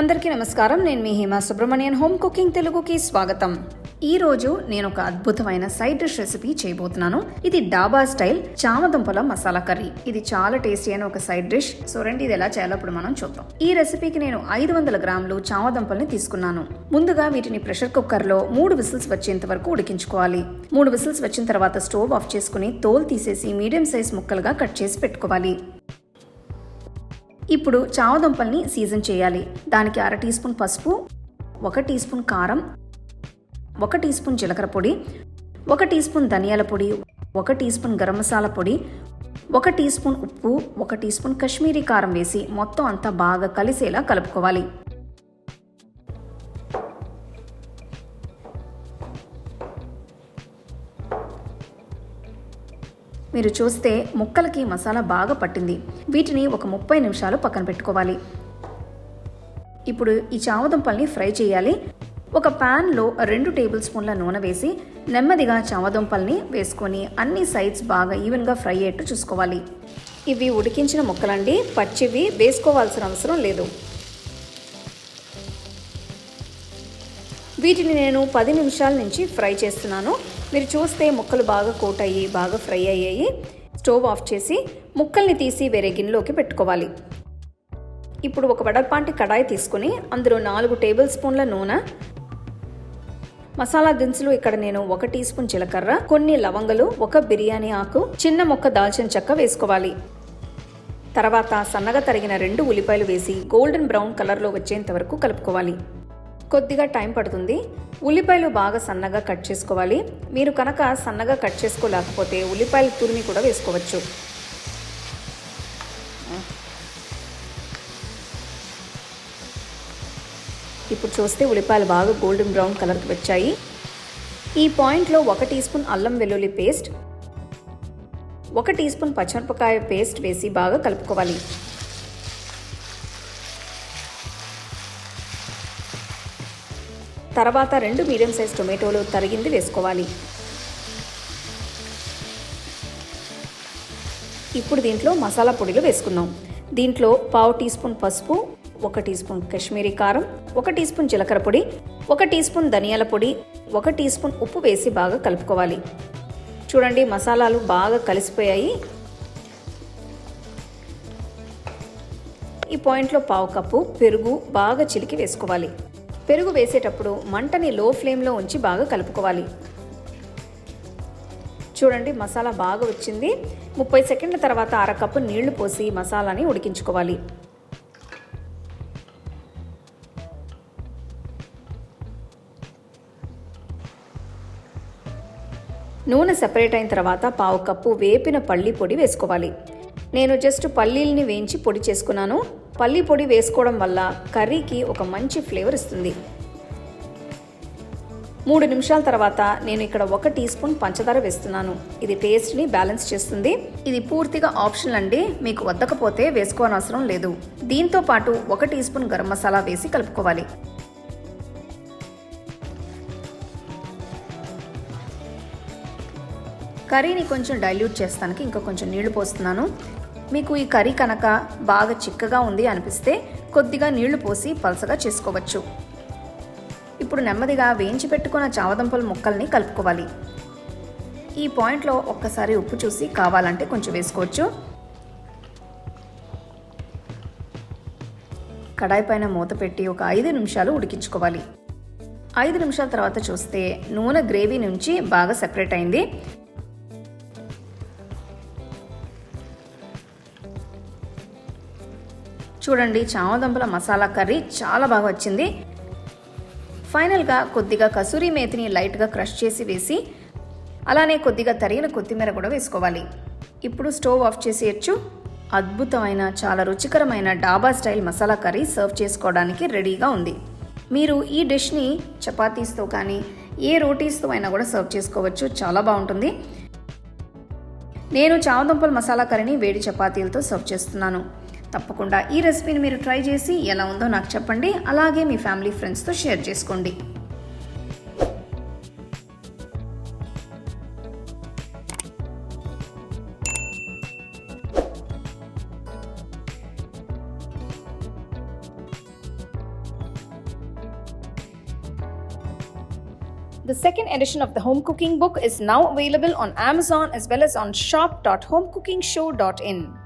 అందరికీ నమస్కారం. నేను మీ హేమా సుబ్రహ్మణ్యన్. హోమ్ కుకింగ్ తెలుగుకి స్వాగతం. ఈ రోజు నేను ఒక అద్భుతమైన సైడ్ డిష్ రెసిపీ చేయబోతున్నాను. ఇది డాబా స్టైల్ చామదుంపల మసాలా కర్రీ. ఇది చాలా టేస్టీ అయిన ఒక సైడ్ డిష్. సో రండి ఇది ఎలా చేయాలో ఇప్పుడు మనం చూద్దాం. ఈ రెసిపీకి నేను ఐదు వందల గ్రాములు చామదుంపల్ని తీసుకున్నాను. ముందుగా వీటిని ప్రెషర్ కుక్కర్లో మూడు విసిల్స్ వచ్చేంత వరకు ఉడికించుకోవాలి. మూడు విసిల్స్ వచ్చిన తర్వాత స్టవ్ ఆఫ్ చేసుకుని తోలు తీసేసి మీడియం సైజ్ ముక్కలుగా కట్ చేసి పెట్టుకోవాలి. ఇప్పుడు చామదుంపల్ని సీజన్ చేయాలి. దానికి అర టీ స్పూన్ పసుపు ఒక టీ స్పూన్ కారం ఒక టీ స్పూన్ జీలకర్ర పొడి ఒక టీ స్పూన్ ధనియాల పొడి ఒక టీ స్పూన్ గరం మసాలా పొడి ఒక టీ స్పూన్ ఉప్పు ఒక టీ స్పూన్ కశ్మీరీ కారం వేసి మొత్తం అంతా బాగా కలిసేలా కలుపుకోవాలి. మీరు చూస్తే ముక్కలకి మసాలా బాగా పట్టింది. వీటిని ఒక ముప్పై నిమిషాలు పక్కన పెట్టుకోవాలి. ఇప్పుడు ఈ చామదుంపల్ని ఫ్రై చేయాలి. ఒక ప్యాన్లో రెండు టేబుల్ స్పూన్ల నూనె వేసి నెమ్మదిగా చామదుంపల్ని వేసుకొని అన్ని సైడ్స్ బాగా ఈవెన్గా ఫ్రై అయ్యేట్టు చూసుకోవాలి. ఇవి ఉడికించిన ముక్కలండి. పచ్చివి వేసుకోవాల్సిన అవసరం లేదు. వీటిని నేను పది నిమిషాల నుంచి ఫ్రై చేస్తున్నాను. మీరు చూస్తే ముక్కలు బాగా కోట్ అయ్యి బాగా ఫ్రై అయ్యాయి. స్టవ్ ఆఫ్ చేసి ముక్కల్ని తీసి వేరే గిన్నెలోకి పెట్టుకోవాలి. ఇప్పుడు ఒక వడపాంటి కడాయి తీసుకుని అందులో నాలుగు టేబుల్ స్పూన్ల నూనె మసాలా దినుసులు ఇక్కడ నేను ఒక టీ స్పూన్ జీలకర్ర కొన్ని లవంగలు ఒక బిర్యానీ ఆకు చిన్న మొక్క దాల్చిన చెక్క వేసుకోవాలి. తర్వాత సన్నగా తరిగిన రెండు ఉల్లిపాయలు వేసి గోల్డెన్ బ్రౌన్ కలర్లో వచ్చేంత వరకు కలుపుకోవాలి. కొద్దిగా టైం పడుతుంది. ఉల్లిపాయలు బాగా సన్నగా కట్ చేసుకోవాలి. మీరు కనుక సన్నగా కట్ చేసుకోలేకపోతే ఉల్లిపాయలు తురిమి కూడా వేసుకోవచ్చు. ఇప్పుడు చూస్తే ఉల్లిపాయలు బాగా గోల్డెన్ బ్రౌన్ కలర్కి వచ్చాయి. ఈ పాయింట్లో ఒక టీ స్పూన్ అల్లం వెల్లుల్లి పేస్ట్ ఒక టీ స్పూన్ పచ్చిమిరపకాయ పేస్ట్ వేసి బాగా కలుపుకోవాలి. తర్వాత రెండు మీడియం సైజ్ టొమాటోలు తరిగింది వేసుకోవాలి. ఇప్పుడు దీంట్లో మసాలా పొడిలు వేసుకుందాం. దీంట్లో పావు టీ స్పూన్ పసుపు ఒక టీ స్పూన్ కాశ్మీరీ కారం ఒక టీ స్పూన్ జీలకర్ర పొడి ఒక టీ స్పూన్ ధనియాల పొడి ఒక టీ స్పూన్ ఉప్పు వేసి బాగా కలుపుకోవాలి. చూడండి మసాలాలు బాగా కలిసిపోయాయి. ఈ పాయింట్లో పావు కప్పు పెరుగు బాగా చిలికి వేసుకోవాలి. పెరుగు వేసేటప్పుడు మంటని లో ఫ్లేమ్లో ఉంచి బాగా కలుపుకోవాలి. చూడండి మసాలా బాగా వచ్చింది. ముప్పై సెకండ్ల తర్వాత అర కప్పు నీళ్ళు పోసి మసాలాని ఉడికించుకోవాలి. నూనె సెపరేట్ అయిన తర్వాత పావు కప్పు వేపిన పల్లి పొడి వేసుకోవాలి. నేను జస్ట్ పల్లీల్ని వేయించి పొడి చేసుకున్నాను. పల్లీ పొడి వేసుకోవడం వల్ల కర్రీకి ఒక మంచి ఫ్లేవర్ ఇస్తుంది. మూడు నిమిషాల తర్వాత నేను ఇక్కడ ఒక టీ స్పూన్ పంచదార వేస్తున్నాను. ఇది టేస్ట్ని బ్యాలెన్స్ చేస్తుంది. ఇది పూర్తిగా ఆప్షనల్ అండి. మీకు వద్దకపోతే వేసుకోనవసరం లేదు. దీంతో పాటు ఒక టీ స్పూన్ గరం మసాలా వేసి కలుపుకోవాలి. కర్రీని కొంచెం డైల్యూట్ చేస్తానికి ఇంకా కొంచెం నీళ్ళు పోస్తున్నాను. మీకు ఈ కర్రీ కనుక బాగా చిక్కగా ఉంది అనిపిస్తే కొద్దిగా నీళ్ళు పోసి పలసగా చేసుకోవచ్చు. ఇప్పుడు నెమ్మదిగా వేయించి పెట్టుకున్న చావదంపల ముక్కల్ని కలుపుకోవాలి. ఈ పాయింట్లో ఒక్కసారి ఉప్పు చూసి కావాలంటే కొంచెం వేసుకోవచ్చు. కడాయి పైన మూత పెట్టి ఒక ఐదు నిమిషాలు ఉడికించుకోవాలి. ఐదు నిమిషాల తర్వాత చూస్తే నూనె గ్రేవీ నుంచి బాగా సెపరేట్ అయింది. చూడండి చామదుంపల మసాలా కర్రీ చాలా బాగా వచ్చింది. ఫైనల్గా కొద్దిగా కసూరి మేతిని లైట్గా క్రష్ చేసి వేసి అలానే కొద్దిగా తరిగిన కొత్తిమీర కూడా వేసుకోవాలి. ఇప్పుడు స్టవ్ ఆఫ్ చేసేయచ్చు. అద్భుతమైన చాలా రుచికరమైన డాబా స్టైల్ మసాలా కర్రీ సర్వ్ చేసుకోవడానికి రెడీగా ఉంది. మీరు ఈ డిష్ని చపాతీస్తో కానీ ఏ రోటీస్తో అయినా కూడా సర్వ్ చేసుకోవచ్చు. చాలా బాగుంటుంది. నేను చామదుంపల మసాలా కర్రీని వేడి చపాతీలతో సర్వ్ చేస్తున్నాను. తప్పకుండా ఈ రెసిపీని మీరు ట్రై చేసి ఎలా ఉందో నాకు చెప్పండి అలాగే మీ ఫ్యామిలీ ఫ్రెండ్స్తో షేర్ చేసుకోండి The second edition of the home cooking book is now available on Amazon as well as on shop.homecookingshow.in.